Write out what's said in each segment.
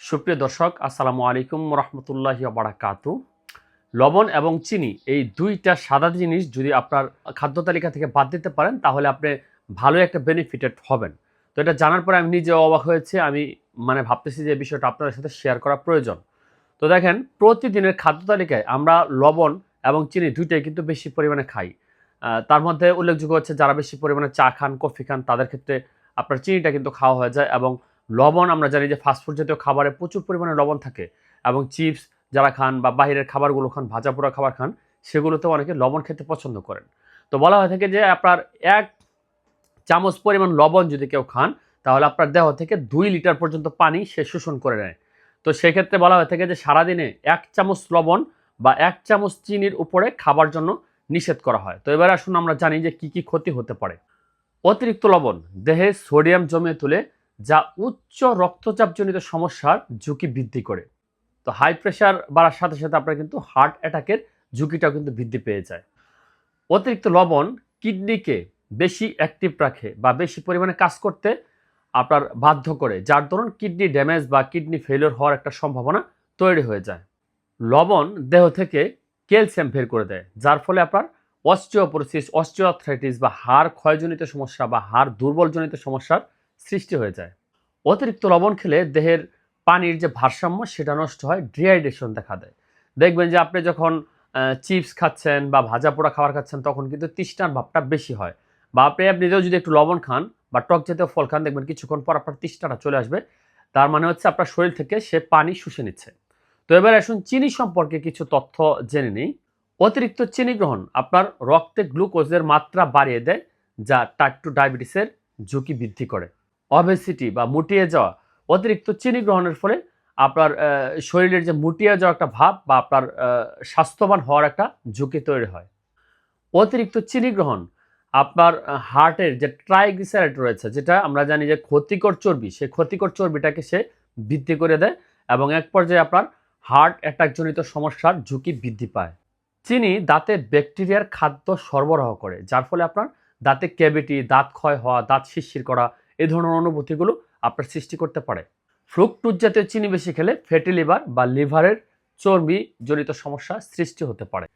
সুপ্রিয় দর্শক, আসসালামু আলাইকুম রহমতুল্লাহি বারাকাতু লবণ এবং চিনি, এই দুইটা সাদা জিনিস যদি আপনার খাদ্য তালিকা থেকে বাদ দিতে পারেন, তাহলে আপনি ভালো একটা বেনিফিটেড হবেন। তো এটা জানার পরে আমি নিজে অবাক হয়েছে, আমি মানে ভাবতেছি যে বিষয়টা আপনাদের সাথে শেয়ার করা প্রয়োজন। তো দেখেন, প্রতিদিনের খাদ্য তালিকায় আমরা লবণ এবং চিনি দুইটাই কিন্তু বেশি পরিমাণে খাই। তার মধ্যে উল্লেখযোগ্য হচ্ছে যারা বেশি পরিমাণে চা খান, কফি খান, তাদের ক্ষেত্রে আপনার চিনিটা কিন্তু খাওয়া হয়ে যায় এবং লবণ, আমরা জানি যে ফাস্টফুড জাতীয় খাবারে প্রচুর পরিমাণে লবণ থাকে এবং চিপস যারা খান বা বাইরের খাবারগুলো খান, ভাজা পোড়া খাবার খান, সেগুলোতেও অনেকে লবণ খেতে পছন্দ করেন। তো বলা হয়ে থাকে যে আপনার এক চামচ পরিমাণ লবণ যদি কেউ খান, তাহলে আপনার দেহ থেকে দুই লিটার পর্যন্ত পানি সে শোষণ করে নেয়। তো সেক্ষেত্রে বলা হয়ে থাকে যে সারাদিনে এক চামচ লবণ বা এক চামচ চিনির উপরে খাবার জন্য নিষেধ করা হয়। তো এবার আসুন আমরা জানি যে কি কি ক্ষতি হতে পারে। অতিরিক্ত লবণ, দেহে সোডিয়াম জমে তুলে যা উচ্চ রক্তচাপজনিত সমস্যার ঝুঁকি বৃদ্ধি করে। তো হাই প্রেশার বাড়ার সাথে সাথে আপনার কিন্তু হার্ট অ্যাটাকের ঝুঁকিটাও কিন্তু বৃদ্ধি পেয়ে যায়। অতিরিক্ত লবণ কিডনিকে বেশি অ্যাক্টিভ রাখে বা বেশি পরিমাণে কাজ করতে আপনার বাধ্য করে, যার দরুন কিডনি ড্যামেজ বা কিডনি ফেলিওর হওয়ার একটা সম্ভাবনা তৈরি হয়ে যায়। লবণ দেহ থেকে ক্যালসিয়াম বের করে দেয়, যার ফলে আপনার অস্টিওপোরোসিস অস্টিওআর্থ্রাইটিস বা হাড় ক্ষয়জনিত সমস্যা বা হাড় দুর্বলজনিত সমস্যার সৃষ্টি হয়ে যায়। অতিরিক্ত লবণ খেলে দেহের পানির যে ভারসাম্য, সেটা নষ্ট হয়, ডিহাইড্রেশন দেখা দেয়। দেখবেন যে আপনি যখন চিপস খাচ্ছেন বা ভাজা পোড়া খাবার খাচ্ছেন, তখন কিন্তু তৃষ্ণার ভাবটা বেশি হয়। বা আপনি নিজেও যদি একটু লবণ খান বা টক জাতীয় ফল খান, দেখবেন কিছুক্ষণ পর আপনার তৃষ্ণাটা চলে আসবে। তার মানে হচ্ছে আপনার শরীর থেকে সে পানি শুষে নিচ্ছে। তো এবার আসুন চিনি সম্পর্কে কিছু তথ্য জেনে নিই। অতিরিক্ত চিনি গ্রহণ আপনার রক্তে গ্লুকোজের মাত্রা বাড়িয়ে দেয়, যা টাইপ টু ডায়াবেটিসের ঝুঁকি বৃদ্ধি করে। অবেসিটি বা মুটিয়ে যাওয়া, অতিরিক্ত চিনি গ্রহণের ফলে আপনার শরীরের যে মুটিয়ে যাওয়া একটা ভাব বা আপনার স্বাস্থ্যবান হওয়ার একটা ঝুঁকি তৈরি হয়। অতিরিক্ত চিনি গ্রহণ, আপনার হার্টের যে ট্রাইগ্লিসারাইড রয়েছে, যেটা আমরা জানি যে ক্ষতিকর চর্বি সেই ক্ষতিকর চর্বিটাকে সে বৃদ্ধি করে দেয় এবং এক পর্যায়ে আপনার হার্ট অ্যাটাকজনিত সমস্যার ঝুঁকি বৃদ্ধি পায়। চিনি দাঁতে ব্যাকটেরিয়ার খাদ্য সরবরাহ করে, যার ফলে আপনার দাঁতে ক্যাভিটি, দাঁত ক্ষয় হওয়া, দাঁত শিরশির করা এই ধরনের অনুভূতিগুলো আপনার সৃষ্টি করতে পারে। ফ্রুকটুজ জাতীয় চিনি বেশি খেলে ফ্যাটি লিভার বা লিভারের চর্বি জনিত সমস্যা সৃষ্টি হতে পারে।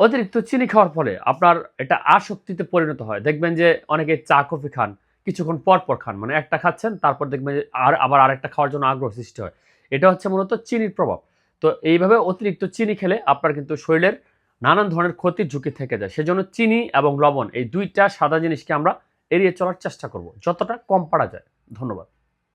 অতিরিক্ত চিনি খাওয়ার ফলে আপনার এটা আসক্তিতে পরিণত হয়। দেখবেন যে অনেকে চা, কফি খান, কিছুক্ষণ পর পর খান মানে একটা খাচ্ছেন, তারপর দেখবেন আর আবার আরেকটা খাওয়ার জন্য আগ্রহ সৃষ্টি হয়। এটা হচ্ছে মূলত চিনির প্রভাব। তো এইভাবে অতিরিক্ত চিনি খেলে আপনার কিন্তু শরীরের নানান ধরনের ক্ষতির ঝুঁকি থেকে যায়। সেজন্য চিনি এবং লবণ এই দুইটা সাদা জিনিসকে আমরা এড়িয়ে চলার চেষ্টা করব যতটা কম পারা যায়। ধন্যবাদ।